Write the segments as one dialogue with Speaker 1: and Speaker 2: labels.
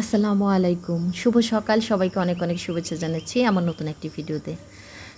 Speaker 1: আসসালামু আলাইকুম। শুভ সকাল। সবাইকে অনেক অনেক শুভেচ্ছা জানাচ্ছি আমার নতুন একটি ভিডিওতে।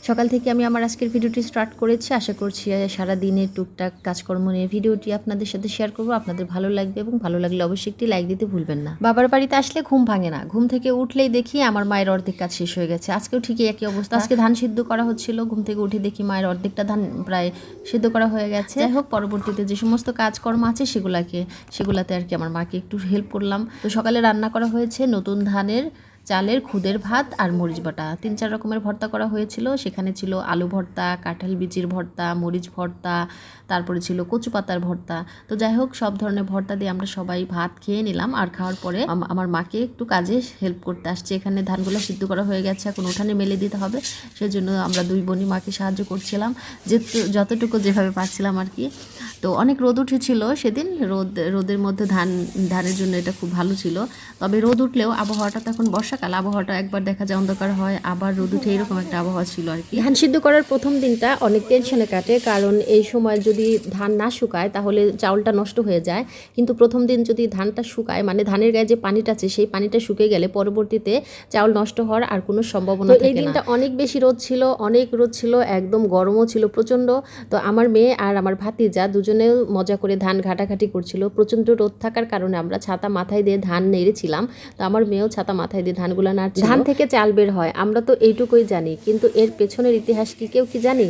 Speaker 1: সকাল থেকে আমি আমার আজকের ভিডিওটি স্টার্ট করেছি। আশা করছি সারা দিনের টুকটাক কাজকর্ম নিয়ে ভিডিওটি আপনাদের সাথে শেয়ার করব। আপনাদের ভালো লাগবে এবং ভালো লাগলে অবশ্যই একটি লাইক দিতে ভুলবেন না। বাবার বাড়িতে আসলে ঘুম ভাঙে না। ঘুম থেকে উঠলেই দেখি আমার মায়ের অর্ধেক কাজ শেষ হয়ে গেছে। আজকেও ঠিকই একই অবস্থা। আজকে ধান সিদ্ধ করা হচ্ছিল। ঘুম থেকে উঠে দেখি মায়ের অর্ধেকটা ধান প্রায় সিদ্ধ করা হয়ে গেছে। যাই হোক পরবর্তীতে যে সমস্ত কাজকর্ম আছে সেগুলাকে সেগুলাতে আর কি আমার মাকে একটু হেল্প করলাম। তো সকালে রান্না করা হয়েছে নতুন ধানের চালের খুদের ভাত আর মরিচ বাটা। তিন চার রকমের ভর্তা করা হয়েছিল। সেখানে ছিল আলু ভর্তা, কাঁঠাল বিচির ভর্তা, মরিচ ভর্তা, তারপরে ছিল কচু পাতার ভর্তা। তো যাই হোক, সব ধরনের ভর্তা দিয়ে আমরা সবাই ভাত খেয়ে নিলাম। আর খাওয়ার পরে আমার মাকে একটু কাজে হেল্প করতে আসছে। এখানে ধানগুলো সিদ্ধ করা হয়ে গেছে। এখন উঠানে মেলে দিতে হবে। সেজন্য আমরা দুই বোনই মাকে সাহায্য করছিলাম। যে যতটুকু যেভাবে পারছিলাম আর কি। তো অনেক রোদ উঠেছিল সেদিন। রোদ রোদের মধ্যে ধান ধানের জন্য এটা খুব ভালো ছিল। তবে রোদ উঠলেও আবহাওয়াটা তো এখন বর্ষাকাল আবহাওয়াটা একবার দেখা যায় অন্ধকার হয় আবার রোদ উঠে এরকম একটা আবহাওয়া ছিল আর কি। ধান সিদ্ধ করার প্রথম দিনটা অনেক টেনশনে কাটে কারণ এই সময় যদি ধান না শুকায় তাহলে চাউলটা নষ্ট হয়ে যায়। কিন্তু প্রথম দিন যদি ধানটা শুকায় মানে ধানের গায়ে যে পানিটা আছে সেই পানিটা শুকিয়ে গেলে পরবর্তীতে চাউল নষ্ট হওয়ার আর কোনো সম্ভাবনা থাকে না। এই দিনটা অনেক বেশি রোদ ছিল অনেক রোদ ছিল একদম গরমও ছিল প্রচণ্ড। তো আমার মেয়ে আর আমার ভাতিজা দুজনেও মজা করে ধান ঘাটাঘাটি করছিল। প্রচণ্ড রোদ থাকার কারণে আমরা ছাতা মাথায় দিয়ে ধান নেড়েছিলাম। তো আমার মেয়েও ছাতা মাথায় দিয়ে ধানগুলো নাড়ছে ধান থেকে চাল বের হয়, আমরা তো এইটুকুই জানি। কিন্তু এর পেছনের ইতিহাস কি কেউ কি জানি?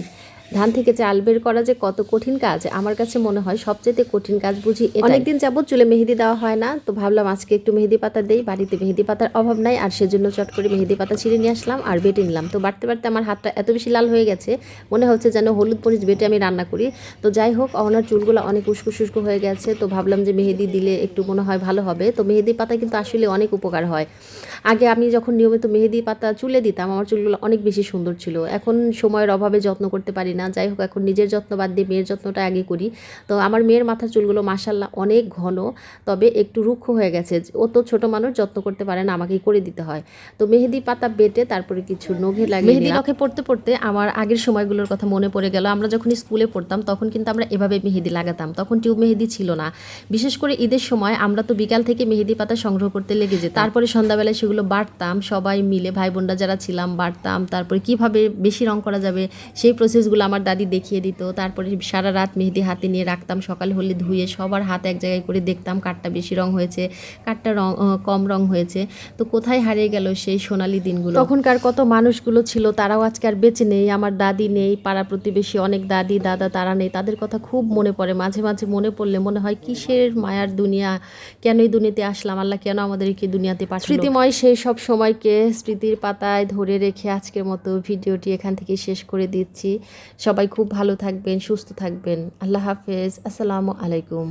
Speaker 1: ধান থেকে চাল বের করা যে কত কঠিন কাজ, আমার কাছে মনে হয় সবচেয়ে কঠিন কাজ বুঝি। অনেকদিন যাবত চুলে মেহেদি দেওয়া হয় না, তো ভাবলাম আজকে একটু মেহেদি পাতা দেই, বাড়িতে মেহেদি পাতার অভাব নাই, আর সেজন্য চট করে মেহেদি পাতা ছিঁড়ে নিয়ে আসলাম আর বেটে নিলাম। তো বাড়তে বাড়তে আমার হাতটা এত বেশি লাল হয়ে গেছে, মনে হচ্ছে যেন হলুদ মরিচ বেটে আমি রান্না করি। তো যাই হোক ওনার চুলগুলো অনেক উস্কো শুষ্ক হয়ে গেছে, তো ভাবলাম যে মেহেদি দিলে একটু মনে হয় ভালো হবে। তো মেহেদি পাতা কিন্তু আসলে অনেক উপকার হয়। আগে আমি যখন নিয়মিত মেহেদি পাতা চুলে দিতাম আমার চুলগুলো অনেক বেশি সুন্দর ছিল। এখন সময়ের অভাবে যত্ন করতে পারি না। যাই হোক এখন নিজের যত্ন বাদ দিয়ে মেয়ের যত্নটা আগে করি। তো আমার মেয়ের মাথার চুলগুলো মাসাল্লাহ অনেক ঘন তবে একটু রুক্ষ হয়ে গেছে। ও তো ছোট মানুষ যত্ন করতে পারে না আমাকেই করে দিতে হয়। তো মেহেদি পাতা বেটে তারপরে কিছু নখে লাগে মেহেদি নখে পড়তে পড়তে আমার আগের সময়গুলোর কথা মনে পড়ে গেল। আমরা যখন স্কুলে পড়তাম তখন কিন্তু আমরা এভাবে মেহেদি লাগাতাম। তখন টিউব মেহেদি ছিল না। বিশেষ করে ঈদের সময় আমরা তো বিকাল থেকে মেহেদি পাতা সংগ্রহ করতে লেগে যেতাম। তারপরে সন্ধ্যাবেলায় সেগুলো বাটতাম সবাই মিলে ভাই বোনরা যারা ছিলাম বাড়তাম। তারপরে কীভাবে বেশি রং করা যাবে সেই প্রসেসগুলো আমার দাদি দেখিয়ে দিত। তারপরে সারা রাত মেহেদি হাতে নিয়ে রাখতাম সকাল হলে ধুয়ে সবার হাত এক জায়গায় করে দেখতাম কাঠটা বেশি রং হয়েছে কাঠটা রং কম রং হয়েছে। তো কোথায় হারিয়ে গেল সেই সোনালি দিনগুলো? তখনকার কত মানুষগুলো ছিল তারাও আজকে আর বেঁচে নেই আমার দাদি নেই পাড়া প্রতিবেশী অনেক দাদি দাদা তারা নেই। তাদের কথা খুব মনে পড়ে মাঝে মাঝে মনে পড়লে মনে হয় কিসের মায়ার দুনিয়া? কেন এই দুনিয়াতে আসলাম? আল্লাহ কেন আমাদেরকে দুনিয়াতে পাঠালো? স্মৃতিময় সেই সব সময়কে স্মৃতির পাতায় ধরে রেখে আজকের মতো ভিডিওটি এখান থেকে শেষ করে দিচ্ছি। সবাই খুব ভালো থাকবেন, সুস্থ থাকবেন। আল্লাহ হাফেজ। আসসালামু আলাইকুম।